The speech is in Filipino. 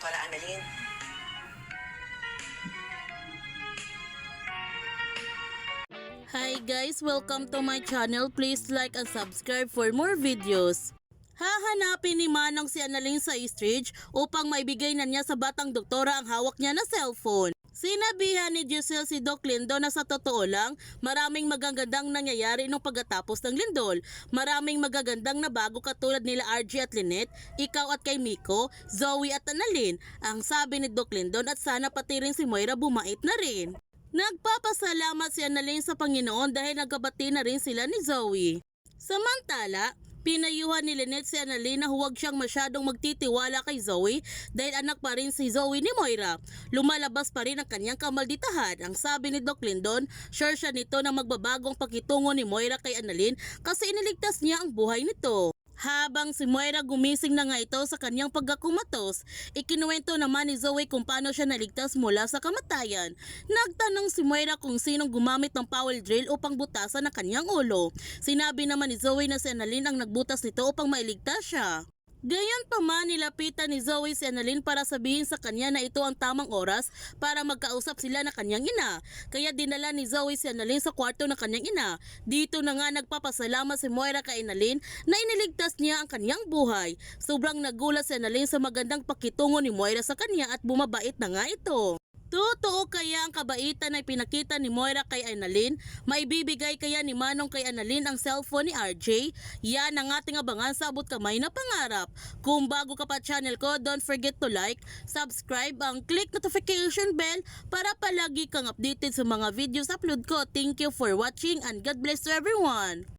Doktora Annalyn. Hi guys, welcome to my channel. Please like and subscribe for more videos. Hahanapin ni Manong si Annalyn sa stage upang maibigay na niya sa batang doktora ang hawak niya na cellphone. Sinabihan ni Giselle si Doc Lindo na sa totoo lang, maraming magagandang nangyayari nung pagkatapos ng lindol. Maraming magagandang na bago katulad nila RG at Lynette, ikaw at kay Miko, Zoe at Annalyn. Ang sabi ni Doc Lindon at sana pati rin si Moira bumait na rin. Nagpapasalamat si Annalyn sa Panginoon dahil nagkabati na rin sila ni Zoe. Samantala, pinayuhan ni Lynette si Annalyn na huwag siyang masyadong magtitiwala kay Zoe dahil anak pa rin si Zoe ni Moira. Lumalabas pa rin ang kanyang kamalditahan. Ang sabi ni Doc Lindon, sure siya nito na magbabagong pakitungo ni Moira kay Annalyn kasi iniligtas niya ang buhay nito. Habang si Moira gumising na nga ito sa kanyang pagkakumatos, ikinuwento naman ni Zoe kung paano siya naligtas mula sa kamatayan. Nagtanong si Moira kung sinong gumamit ng power drill upang butasan ang kanyang ulo. Sinabi naman ni Zoe na si Annalyn ang nagbutas nito upang mailigtas siya. Gayon pa man nilapitan ni Zoe si Annalyn para sabihin sa kanya na ito ang tamang oras para magkausap sila na kanyang ina. Kaya dinala ni Zoe si Annalyn sa kwarto ng kanyang ina. Dito na nga nagpapasalamat si Moira kay Annalyn na iniligtas niya ang kanyang buhay. Sobrang nagulat si Annalyn sa magandang pakitungo ni Moira sa kanya at bumabait na nga ito. Totoo kaya ang kabaitan na pinakita ni Moira kay Annalyn? Maibibigay kaya ni Manong kay Annalyn ang cellphone ni RJ? Yan ang ating abangan sa abot kamay na pangarap. Kung bago ka pa channel ko, don't forget to like, subscribe, ang click notification bell para palagi kang updated sa mga videos upload ko. Thank you for watching and God bless to everyone!